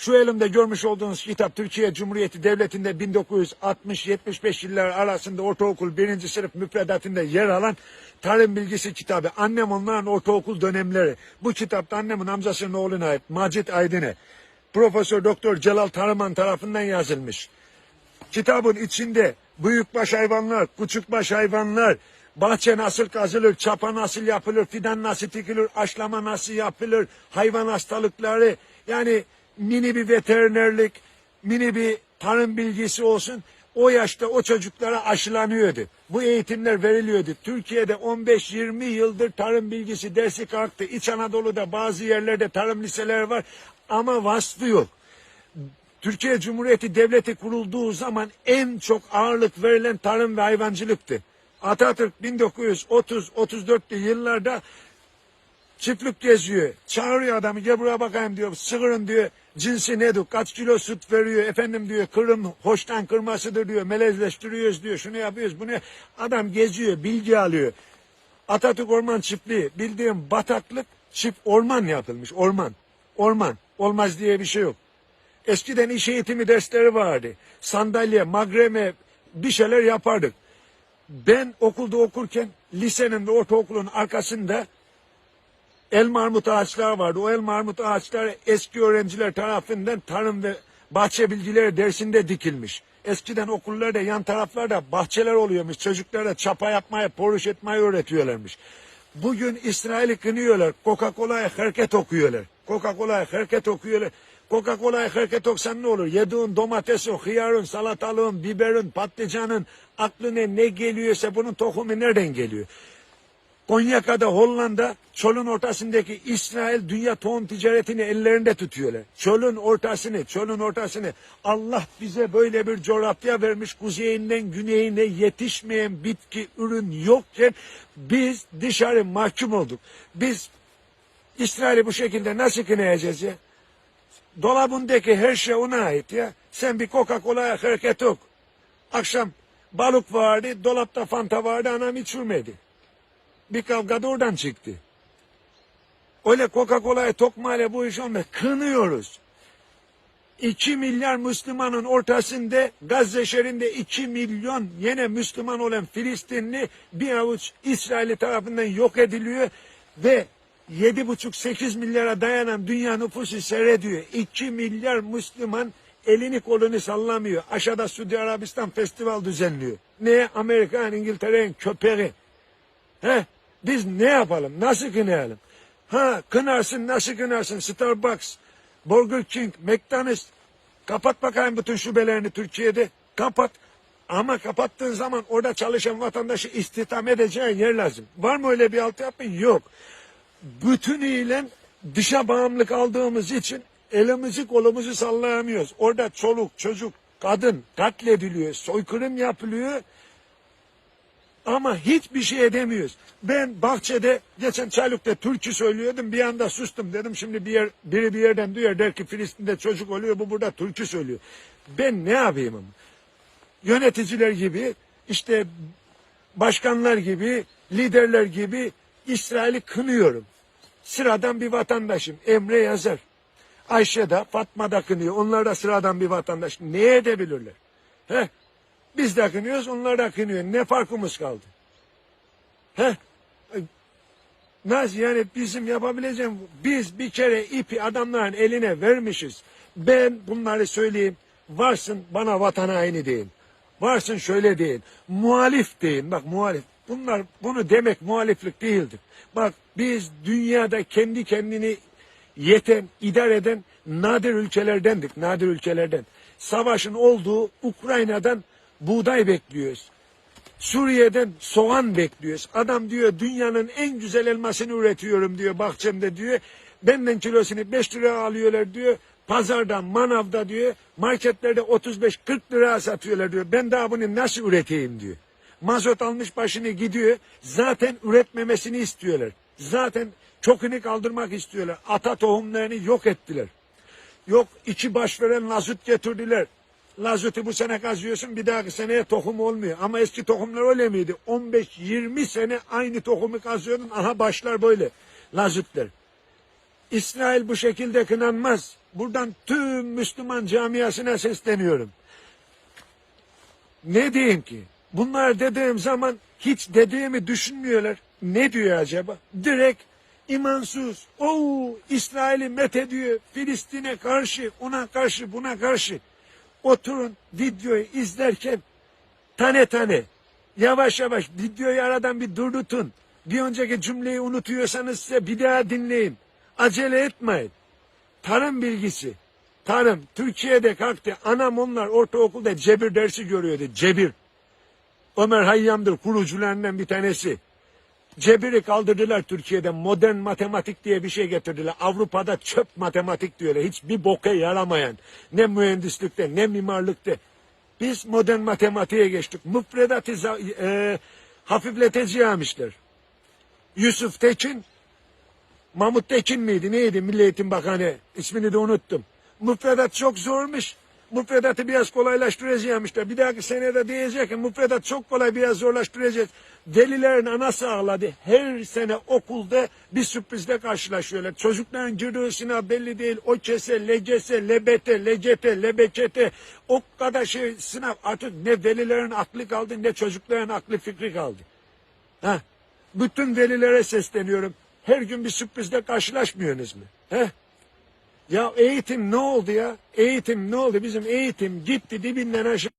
Şu elimde görmüş olduğunuz kitap Türkiye Cumhuriyeti Devleti'nde 1960-75 yıllar arasında ortaokul birinci sınıf müfredatında yer alan tarım bilgisi kitabı. Annem onların ortaokul dönemleri. Bu kitapta annemin amcasının oğluna ait Macit Aydın'e. Profesör Doktor Celal Tarıman tarafından yazılmış. Kitabın içinde büyükbaş hayvanlar, küçükbaş hayvanlar, bahçe nasıl kazılır, çapa nasıl yapılır, fidan nasıl dikilir, aşlama nasıl yapılır, hayvan hastalıkları, yani mini bir veterinerlik, mini bir tarım bilgisi olsun. O yaşta o çocuklara aşılanıyordu. Bu eğitimler veriliyordu. Türkiye'de 15-20 yıldır tarım bilgisi dersi kalktı. İç Anadolu'da bazı yerlerde tarım liseleri var ama vasfı yok. Türkiye Cumhuriyeti Devleti kurulduğu zaman en çok ağırlık verilen tarım ve hayvancılıktı. Atatürk 1930-34'lü yıllarda çiftlik geziyor. Çağırıyor adamı gel buraya bakayım diyor. Sığırın diyor cinsi nedir? Kaç kilo süt veriyor? Efendim diyor kırım hoştan kırmasıdır diyor. Melezleştiriyoruz diyor. Şunu yapıyoruz bunu. Adam geziyor bilgi alıyor. Atatürk Orman Çiftliği bildiğim bataklık çift orman yapılmış. Orman. Orman. Olmaz diye bir şey yok. Eskiden iş eğitimi dersleri vardı. Sandalye, magreme bir şeyler yapardık. Ben okulda okurken lisenin ve ortaokulun arkasında elma armut ağaçları vardı. O elma armut ağaçları eski öğrenciler tarafından tarım ve bahçe bilgileri dersinde dikilmiş. Eskiden okullarda yan taraflarda bahçeler oluyormuş. Çocuklara çapa yapmayı, poruş etmeyi öğretiyorlarmış. Bugün İsrail'i kınıyorlar. Coca-Cola'ya hareket okuyorlar. Coca-Cola'ya hareket okuyorlar. Coca-Cola'ya hareket oksan ne olur? Yediğin domatesin, hıyarın, salatalığın, biberin, patlıcanın aklına ne geliyorsa bunun tohumu nereden geliyor? Konyaka'da Hollanda çölün ortasındaki İsrail dünya tohum ticaretini ellerinde tutuyorlar. Çölün ortasını, çölün ortasını Allah bize böyle bir coğrafya vermiş kuzeyinden güneyine yetişmeyen bitki ürün yokken biz dışarı mahkum olduk. Biz İsrail'i bu şekilde nasıl kınayacağız ya? Dolabındaki her şey ona ait ya. Sen bir Coca-Cola'ya hareket yok. Akşam balık vardı, dolapta fanta vardı, anam içirmedi. Bir kavga da oradan çıktı. Öyle Coca-Cola'ya tokmayla bu iş olmaz. Kınıyoruz. 2 milyar Müslümanın ortasında Gazze şehrinde 2 milyon yine Müslüman olan Filistinli bir avuç İsrail tarafından yok ediliyor ve 7,5-8 milyara dayanan dünya nüfusu seyrediyor. 2 milyar Müslüman elini kolunu sallamıyor. Aşağıda Suudi Arabistan festival düzenliyor. Ne Amerika, İngiltere'nin köpeği. He? Biz ne yapalım? Nasıl kınayalım? Ha kınarsın nasıl kınarsın? Starbucks, Burger King, McDonald's. Kapat bakayım bütün şubelerini Türkiye'de. Kapat. Ama kapattığın zaman orada çalışan vatandaşı istihdam edeceğin yer lazım. Var mı öyle bir altyapı? Yok. Bütünüyle dışa bağımlılık aldığımız için elimizi kolumuzu sallayamıyoruz. Orada çoluk, çocuk, kadın katlediliyor, soykırım yapılıyor. Ama hiçbir şey edemiyoruz. Ben bahçede geçen Çaylık'ta türkü söylüyordum. Bir anda sustum dedim. Şimdi bir yer, biri bir yerden duyar der ki Filistin'de çocuk oluyor. Bu burada türkü söylüyor. Ben ne yapayım ama? Yöneticiler gibi işte başkanlar gibi liderler gibi İsrail'i kınıyorum. Sıradan bir vatandaşım. Emre yazar. Ayşe de Fatma da kınıyor. Onlar da sıradan bir vatandaş. Ne edebilirler? Heh. Biz de kınıyoruz, onlar da kınıyor. Ne farkımız kaldı? He? Nasıl yani bizim yapabileceğim biz bir kere ipi adamların eline vermişiz. Ben bunları söyleyeyim. Varsın bana vatan haini deyin. Varsın şöyle deyin. Muhalif deyin. Bak muhalif. Bunlar bunu demek muhaliflik değildir. Bak biz dünyada kendi kendini yeten, idare eden nadir ülkelerdendik. Nadir ülkelerden. Savaşın olduğu Ukrayna'dan buğday bekliyoruz. Suriye'den soğan bekliyoruz. Adam diyor dünyanın en güzel elmasını üretiyorum diyor bahçemde diyor. Benden kilosunu 5 liraya alıyorlar diyor. Pazarda, manavda diyor. Marketlerde 35-40 liraya satıyorlar diyor. Ben daha bunu nasıl üreteyim diyor. Mazot almış başını gidiyor. Zaten üretmemesini istiyorlar. Zaten çokunu kaldırmak istiyorlar. Ata tohumlarını yok ettiler. Yok iki baş veren lazut getirdiler. Lazutu bu sene kazıyorsun bir dahaki seneye tohum olmuyor. Ama eski tohumlar öyle miydi? 15-20 sene aynı tohumu kazıyordun. Aha başlar böyle lazutlar. İsrail bu şekilde kınanmaz. buradan tüm Müslüman camiasına sesleniyorum. Ne diyeyim ki? Bunlar dediğim zaman hiç dediğimi düşünmüyorlar. Ne diyor acaba? Direkt imansız. Oo İsrail'i met ediyor. Filistin'e karşı, ona karşı, buna karşı. Oturun videoyu izlerken tane tane yavaş yavaş videoyu aradan bir durdurtun. Bir önceki cümleyi unutuyorsanız size bir daha dinleyin. Acele etmeyin. Tarım bilgisi. Tarım. Türkiye'de kalktı. Anam onlar ortaokulda cebir dersi görüyordu. Cebir. Ömer Hayyam'dır kurucularından bir tanesi. Cebiri kaldırdılar Türkiye'de. Modern matematik diye bir şey getirdiler. Avrupa'da çöp matematik diyorlar. Hiçbir boka yaramayan. Ne mühendislikte ne mimarlıkta. Biz modern matematiğe geçtik. Müfredatı e, hafifleteceğimişler. Yusuf Tekin, Mahmut Tekin miydi neydi Milli Eğitim Bakanı ismini de unuttum. Müfredat çok zormuş. Müfredatı biraz kolaylaştıracakmışlar. Bir dahaki senede diyecek ki müfredat çok kolay biraz zorlaştıracağız. Velilerin anası ağladı. Her sene okulda bir sürprizle karşılaşıyorlar. Çocukların sınav belli değil. O kese, LGS, LBT, LCT, LBCT o kadar şey sınav artık ne velilerin aklı kaldı ne çocukların aklı fikri kaldı. Ha, bütün velilere sesleniyorum. Her gün bir sürprizle karşılaşmıyorsunuz mu? He? Ya eğitim ne oldu ya? Eğitim ne oldu? Bizim eğitim gitti dibinden aşağı.